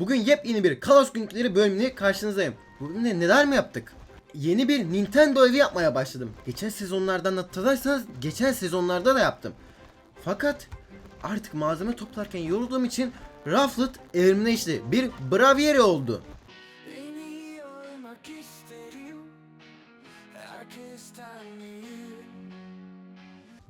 Bugün yepyeni bir Kaos Günlükleri bölümüne karşınızdayım. Bugün de neler mi yaptık? Yeni bir Nintendo evi yapmaya başladım. Geçen sezonlardan hatırlarsanız geçen sezonlarda da yaptım. Fakat artık malzeme toplarken yorulduğum için Rufflet evrimine işte bir Bravieri oldu. Beni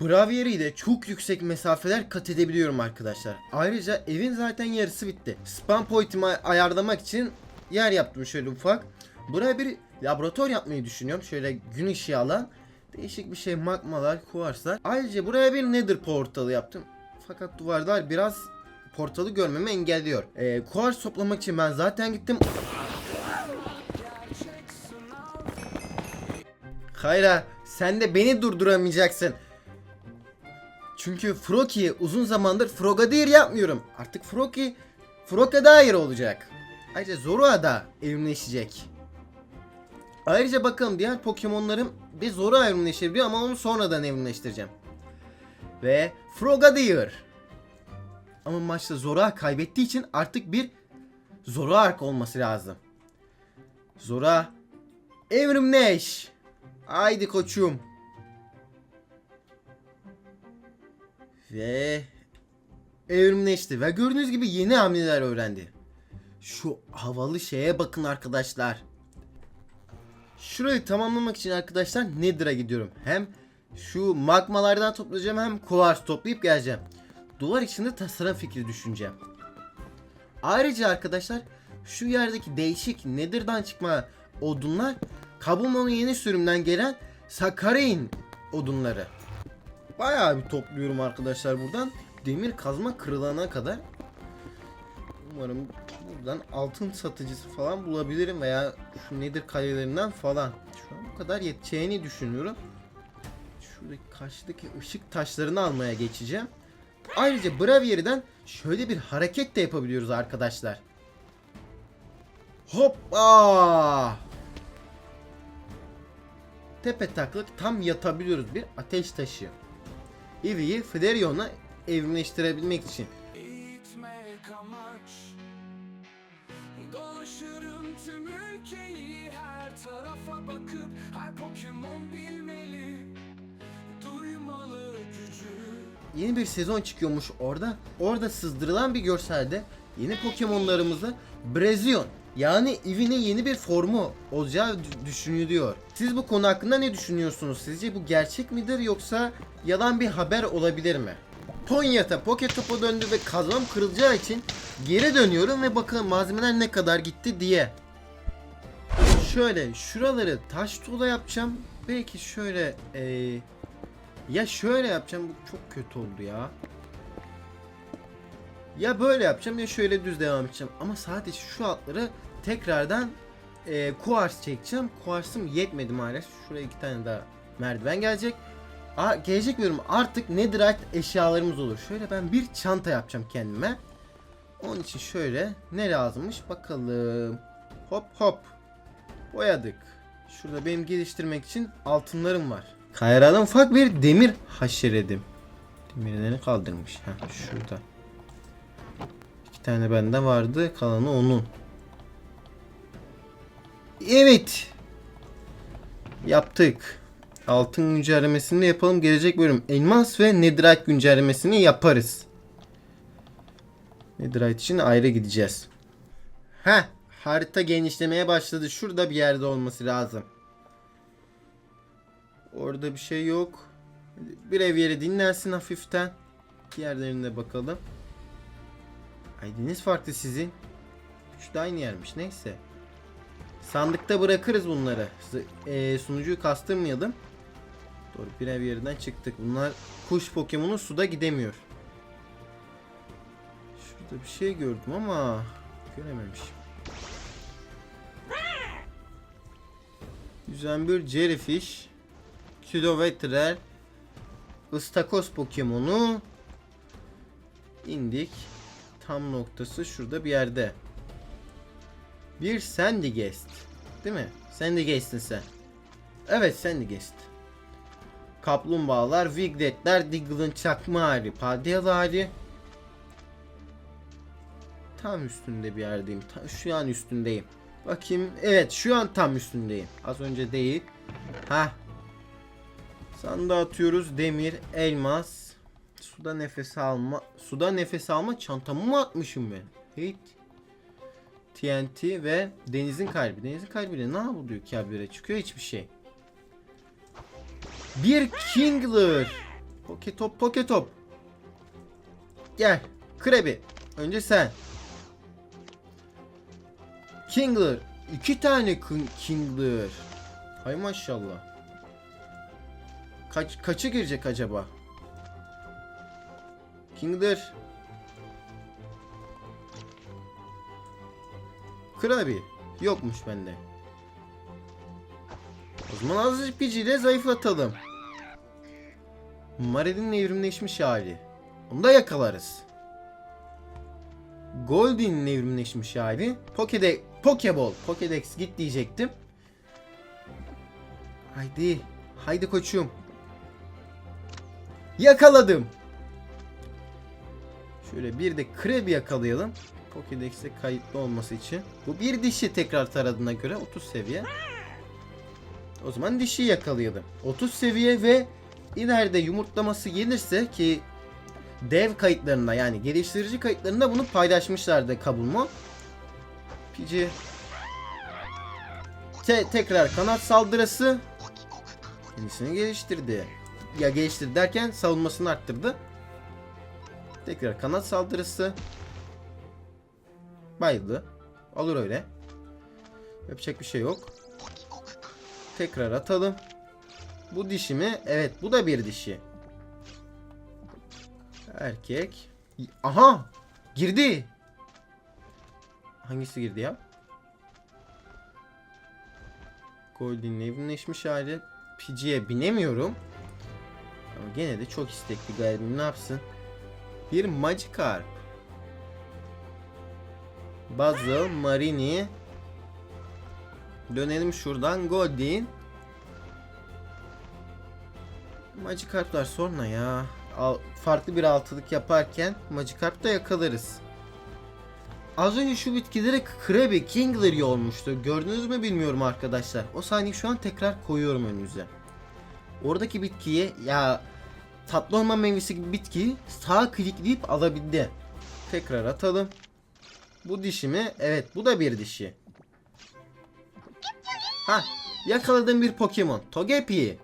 Bravieri ile çok yüksek mesafeler kat edebiliyorum arkadaşlar. Ayrıca evin zaten yarısı bitti. Spam pointimi ayarlamak için yer yaptım şöyle ufak. Buraya bir laboratuvar yapmayı düşünüyorum. Şöyle gün ışığı alan. Değişik bir şey magmalar, kuvarslar. Ayrıca buraya bir nether portalı yaptım. Fakat duvarlar biraz portalı görmemi engelliyor. Ee, kuvars toplamak için ben zaten gittim. Kayra sen de beni durduramayacaksın. Çünkü Froki'yi uzun zamandır Frogadier yapmıyorum. Artık Froki Frogadier olacak. Ayrıca Zoroa da evrimleşecek. Ayrıca bakalım diğer Pokemon'larım bir Zoroa evrimleşebiliyor ama onu sonradan evrimleştireceğim. Ve Frogadier. Ama maçta Zoroa kaybettiği için artık bir Zoroark olması lazım. Zora evrimleş. Haydi koçum. Ve evrimleşti ve gördüğünüz gibi yeni hamleler öğrendi. Şu havalı şeye bakın arkadaşlar. Şurayı tamamlamak için arkadaşlar Nether'a gidiyorum. Hem şu magmalardan toplayacağım hem kuvars toplayıp geleceğim. Duvar içinde tasarım fikri düşüneceğim. Ayrıca arkadaşlar şu yerdeki değişik Nether'dan çıkma odunlar Kabumo'nun yeni sürümden gelen Sakarein odunları. Bayağı bir topluyorum arkadaşlar buradan. Demir kazma kırılana kadar. Umarım buradan altın satıcısı falan bulabilirim veya şu nedir kalelerinden falan. Şu an bu kadar yeteceğini düşünüyorum. Şuradaki karşıdaki ışık taşlarını almaya geçeceğim. Ayrıca Bravieri'den şöyle bir hareket de yapabiliyoruz arkadaşlar. Hoppa! Tepe taklak tam yatabiliyoruz bir ateş taşı. Eevee'yi Flareon'a evrimleştirebilmek için. Dolaşırım tüm ülkeyi Her tarafa bakıp Her Pokemon bilmeli Duymalı gücü Yeni bir sezon çıkıyormuş orada. Orada sızdırılan bir görselde yeni Pokemon'larımızı Brazion yani Eevee'nin yeni bir formu olacağı dü- düşünülüyor. Siz bu konu hakkında ne düşünüyorsunuz? Sizce bu gerçek midir yoksa yalan bir haber olabilir mi? Ponyata Pocket Top'a döndü ve kazmam kırılacağı için geri dönüyorum ve bakalım malzemeler ne kadar gitti diye. Şöyle şuraları taş tuğla yapacağım. Belki şöyle eee ya şöyle yapacağım bu çok kötü oldu ya. Ya böyle yapacağım ya şöyle düz devam edeceğim. Ama sadece şu altları tekrardan e, kuars çekeceğim. Kuarsım yetmedi maalesef. Şuraya iki tane daha merdiven gelecek. Aa, gelecek diyorum artık netherite eşyalarımız olur. Şöyle ben bir çanta yapacağım kendime. Onun için şöyle ne lazımmış bakalım. Hop hop. Boyadık. Şurada benim geliştirmek için altınlarım var. Kayra'dan ufak bir demir haşeredim. Demirlerini kaldırmış. Heh, şurada. İki tane bende vardı. Kalanı onun. Evet. Yaptık. Altın güncellemesini yapalım. Gelecek bölüm elmas ve netherite güncellemesini yaparız. Netherite için ayrı gideceğiz. Heh. Harita genişlemeye başladı. Şurada bir yerde olması lazım. Orada bir şey yok. Bir ev yeri dinlensin hafiften. Diğerlerine bakalım. ID'niz farklı sizin. Üç de aynı yermiş neyse. Sandıkta bırakırız bunları. Eee, sunucuyu kastırmayalım. Doğru bir ev yerinden çıktık. Bunlar kuş Pokemon'u suda gidemiyor. Şurada bir şey gördüm ama görememişim. Yüzen bir Jellyfish. Kilovetrer. Istakoz Pokemon'u indik. Tam noktası şurada bir yerde. Bir Sandygast. Değil mi? Sandygast'in sen. Evet Sandygast. Kaplumbağalar, Wigletler, Diggle'ın çakma hali, Paldea hali. tam üstünde bir yerdeyim. Ta- şu an üstündeyim. Bakayım. Evet şu an tam üstündeyim. Az önce değil. Ha. Sandığa atıyoruz. Demir, elmas. Suda nefes alma. Suda nefes alma çantamı mı atmışım ben? Hit. TNT ve denizin kalbi. Denizin kalbiyle ne yapılıyor ki habire çıkıyor hiçbir şey. Bir Kingler. Poketop Poketop. Gel. Krebi. Önce sen. Kingler. iki tane King- Kingler. Hay maşallah. Kaç kaçı girecek acaba? Kingler. Krabi. Yokmuş bende. O zaman azıcık gücüyle zayıflatalım. Mared'in evrimleşmiş hali. Onu da yakalarız. Goldie'nin evrimleşmiş hali. Pokede Pokeball. Pokedex git diyecektim. Haydi. Haydi koçum. Yakaladım. Şöyle bir de Krabby yakalayalım. Pokedex'te kayıtlı olması için. Bu bir dişi tekrar taradığına göre 30 seviye. O zaman dişi yakalayalım. 30 seviye ve ileride yumurtlaması gelirse ki dev kayıtlarında yani geliştirici kayıtlarında bunu paylaşmışlardı Kabulmo. Pici Te- tekrar kanat saldırısı kendisini geliştirdi. Ya geliştirdi derken savunmasını arttırdı. Tekrar kanat saldırısı. Bayıldı. Olur öyle. Yapacak bir şey yok. Tekrar atalım. Bu dişi mi? Evet bu da bir dişi. Erkek. Aha! Girdi. Hangisi girdi ya? Goldie'nin evrimleşmiş hali. Pidgey'e binemiyorum. Ama gene de çok istekli galibim ne yapsın? Bir Magikarp. Buzzle, Marini. Dönelim şuradan. Goldie. Magikarp'lar sonra ya. Al- farklı bir altılık yaparken Magikarp da yakalarız. Az önce şu bitkilere Krabby Kingler olmuştu. Gördünüz mü bilmiyorum arkadaşlar. O sahneyi şu an tekrar koyuyorum önünüze. Oradaki bitkiye ya tatlı olma meyvesi gibi bitkiyi sağ klikleyip alabildi. Tekrar atalım. Bu dişi mi? Evet bu da bir dişi. Ha yakaladığım bir Pokemon. Togepi.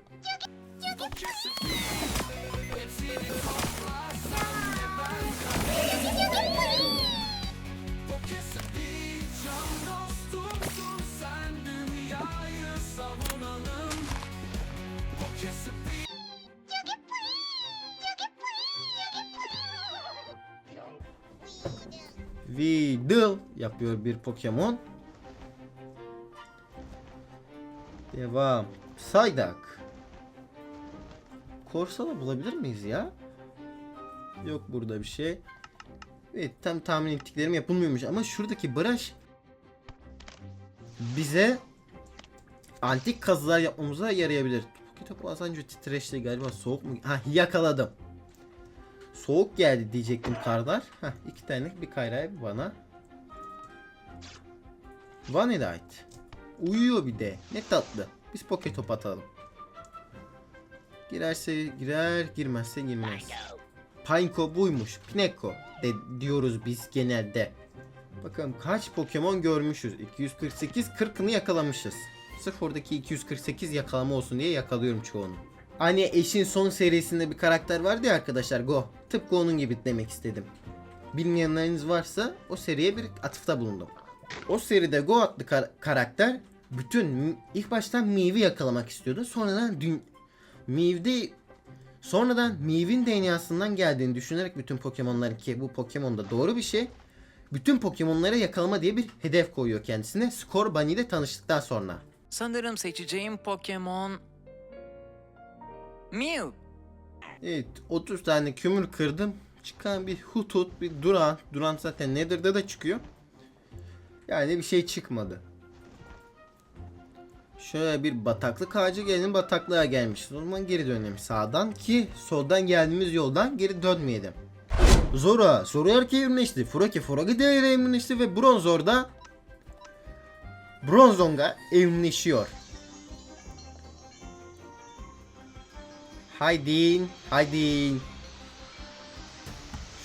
Weedle yapıyor bir Pokemon. Devam. Saydak. Korsala bulabilir miyiz ya? Yok burada bir şey. Evet tam tahmin ettiklerim yapılmıyormuş ama şuradaki baraj bize antik kazılar yapmamıza yarayabilir. Kitap az önce titreşti galiba soğuk mu? Ha yakaladım. Soğuk geldi diyecektim karlar. Heh, iki tane bir kayraya bana. Vanillite. Uyuyor bir de. Ne tatlı. Biz poket top atalım. Girerse girer, girmezse girmez. Pineco buymuş. Pineko de diyoruz biz genelde. Bakalım kaç Pokemon görmüşüz. 248 40'ını yakalamışız. Sırf oradaki 248 yakalama olsun diye yakalıyorum çoğunu. Hani eşin son serisinde bir karakter vardı ya arkadaşlar Go. Tıpkı onun gibi demek istedim. Bilmeyenleriniz varsa o seriye bir atıfta bulundum. O seride Go adlı kar- karakter bütün ilk baştan Meow'i yakalamak istiyordu. Sonradan dün Meow'de sonradan Meow'in DNA'sından geldiğini düşünerek bütün Pokemon'ları ki bu Pokemon'da doğru bir şey. Bütün Pokemon'ları yakalama diye bir hedef koyuyor kendisine. Skor Bunny ile tanıştıktan sonra. Sanırım seçeceğim Pokemon... Mew. Evet 30 tane kömür kırdım. Çıkan bir hutut bir duran. Duran zaten Nether'da da çıkıyor. Yani bir şey çıkmadı. Şöyle bir bataklık ağacı gelin bataklığa gelmiş. O zaman geri dönelim sağdan ki soldan geldiğimiz yoldan geri dönmeyelim. Zora. Zora erkeğe evrimleşti. Furaki Furaki de evrimleşti ve Bronzor da Bronzong'a evrimleşiyor. Haydin, haydin.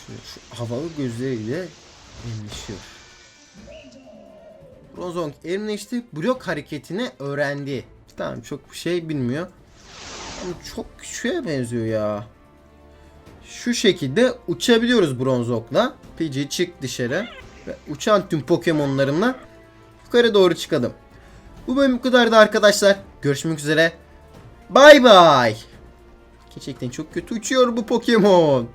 Şu, şu havalı gözleriyle evrimleşiyor. Bronzong evrimleşti. Blok hareketini öğrendi. Tamam çok bir şey bilmiyor. Ama çok küçüğe benziyor ya. Şu şekilde uçabiliyoruz Bronzok'la. PG çık dışarı. Ve uçan tüm Pokemon'larımla yukarı doğru çıkalım. Bu bölüm bu kadardı arkadaşlar. Görüşmek üzere. Bay bay. Gerçekten çok kötü uçuyor bu Pokemon.